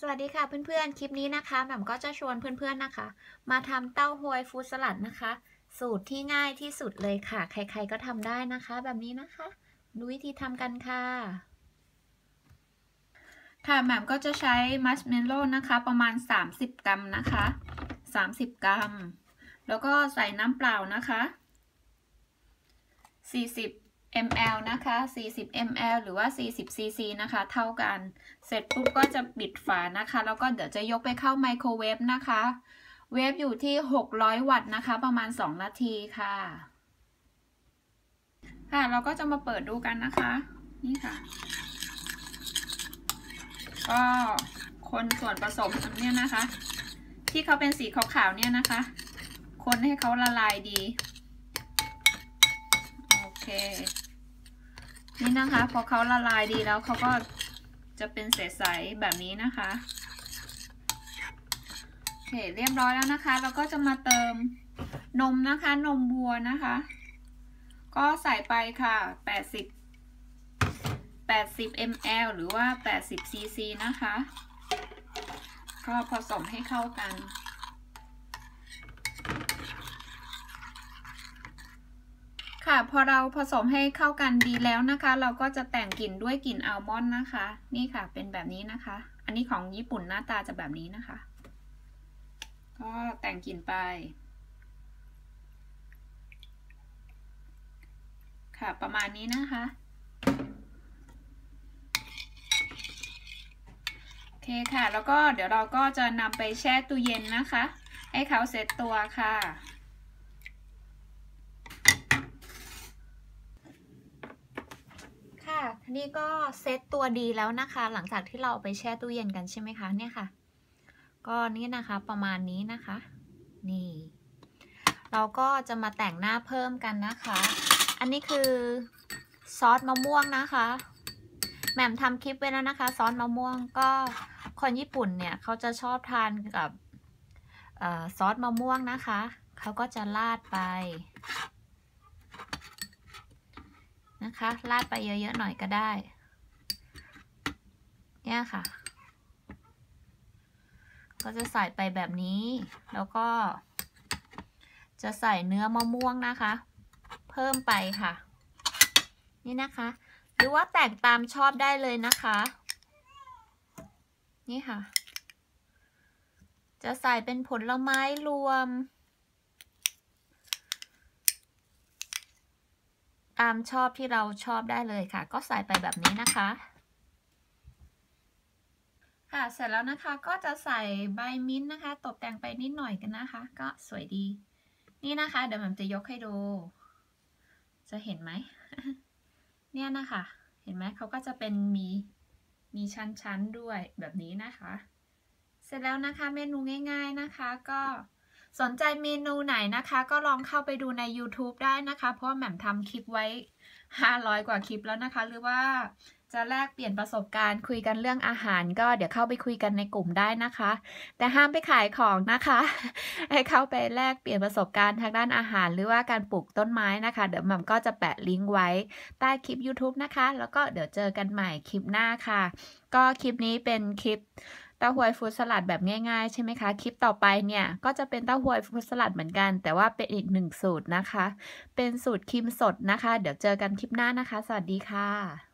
สวัสดีค่ะเพื่อนๆ คลิปนี้นะคะแหม่มก็จะชวนเพื่อนๆนะคะ มาทำเต้าหวยฟูสลัดนะคะ สูตรที่ง่ายที่สุดเลยค่ะ ใครๆก็ทำได้นะคะ แบบนี้นะคะ ดูวิธีทำกันค่ะ ค่ะแหม่มก็จะใช้มัชเมลโล่นะคะ ประมาณ 30 กรัมนะคะ 30 กรัม แล้วก็ใส่น้ำเปล่านะคะ 40 ml นะคะ 40 ml หรือว่า 40 cc นะคะ เท่ากัน เสร็จปุ๊บก็จะปิดฝานะคะ แล้วก็เดี๋ยวจะยกไปเข้าไมโครเวฟนะคะ เวฟอยู่ที่ 600 วัตต์นะคะ ประมาณ 2 นาทีค่ะ ค่ะ เราก็จะมาเปิดดูกันนะคะ นี่ค่ะ ก็คนส่วนผสมเนี่ยนะคะ ที่เขาเป็นสีขาวๆเนี่ยนะคะ คนให้เขาละลายดี นี่นะคะ พอเขาละลายดีแล้วเขาก็จะเป็นใสๆแบบนี้นะคะโอเคเรียบร้อยแล้วนะคะ เราก็จะมาเติมนมนะคะ นมวัวนะคะ ก็ใส่ไปค่ะ 80 80 ml หรือว่า 80 cc นะคะ ก็ผสมให้เข้ากัน ค่ะพอเราผสมให้เข้ากันดีแล้วนะคะ เราก็จะแต่งกลิ่นด้วยกลิ่นอัลมอนด์นะคะ นี่ค่ะเป็นแบบนี้นะคะ อันนี้ของญี่ปุ่นหน้าตาจะแบบนี้นะคะ ก็แต่งกลิ่นไป ค่ะประมาณนี้นะคะโอเคค่ะ แล้วก็เดี๋ยวเราก็จะนำไปแช่ตู้เย็นนะคะ ให้เขาเซตตัวค่ะ นี่ก็เซตตัวดีแล้วนะคะ หลังจากที่เราเอาไปแช่ตู้เย็นกันใช่ไหมคะเนี่ยค่ะ ก็นี่นะคะประมาณนี้นะคะ นี่ เราก็จะมาแต่งหน้าเพิ่มกันนะคะ อันนี้คือซอสมะม่วงนะคะแหม่มทำคลิปไว้แล้วนะคะซอสมะม่วงก็คนญี่ปุ่นเนี่ยเขาจะชอบทานกับซอสมะม่วงนะคะ เขาก็จะราดไป นะคะราดไปเยอะๆหน่อยก็ได้ เนี่ยค่ะ ก็จะใส่ไปแบบนี้ แล้วก็ จะใส่เนื้อมะม่วงนะคะ เพิ่มไปค่ะ นี่นะคะ หรือว่าแต่งตามชอบได้เลยนะคะ นี่ค่ะ จะใส่เป็นผลไม้รวม ตามชอบที่เราชอบได้เลยค่ะ ก็ใส่ไปแบบนี้นะคะค่ะเสร็จแล้วนะคะก็จะใส่ใบมิ้นท์นะคะ ตกแต่งไปนิดหน่อยกันนะคะ ก็สวยดี นี่นะคะเดี๋ยวผมจะยกให้ดู จะเห็นไหมเนี่ยนะคะ เห็นไหมเขาก็จะเป็นมีมีชั้นๆด้วยแบบนี้นะคะ เสร็จแล้วนะคะเมนูง่าย ๆนะคะก็ สนใจเมนูไหนนะคะ ก็ลองเข้าไปดูใน YouTube ได้นะคะ เพราะแหม่มทำคลิปไว้ 500 กว่าคลิปแล้วนะคะ หรือว่าจะแลกเปลี่ยนประสบการณ์คุยกันเรื่องอาหาร ก็เดี๋ยวเข้าไปคุยกันในกลุ่มได้นะคะ แต่ห้ามไปขายของนะคะ ให้เข้าไปแลกเปลี่ยนประสบการณ์ทางด้านอาหาร หรือว่าการปลูกต้นไม้นะคะ เดี๋ยวแหม่มก็จะแปะลิงก์ไว้ใต้คลิป YouTube นะคะ แล้วก็เดี๋ยวเจอกันใหม่คลิปหน้าค่ะ ก็คลิปนี้เป็นคลิป เต้าหวยฟูดสลัดแบบง่ายๆ ใช่ไหมคะ คลิปต่อไปเนี่ย ก็จะเป็นเต้าหวยฟูดสลัดเหมือนกัน แต่ว่าเป็นอีกหนึ่งสูตรนะคะ เป็นสูตรครีมสดนะคะ เดี๋ยวเจอกันคลิปหน้านะคะ สวัสดีค่ะ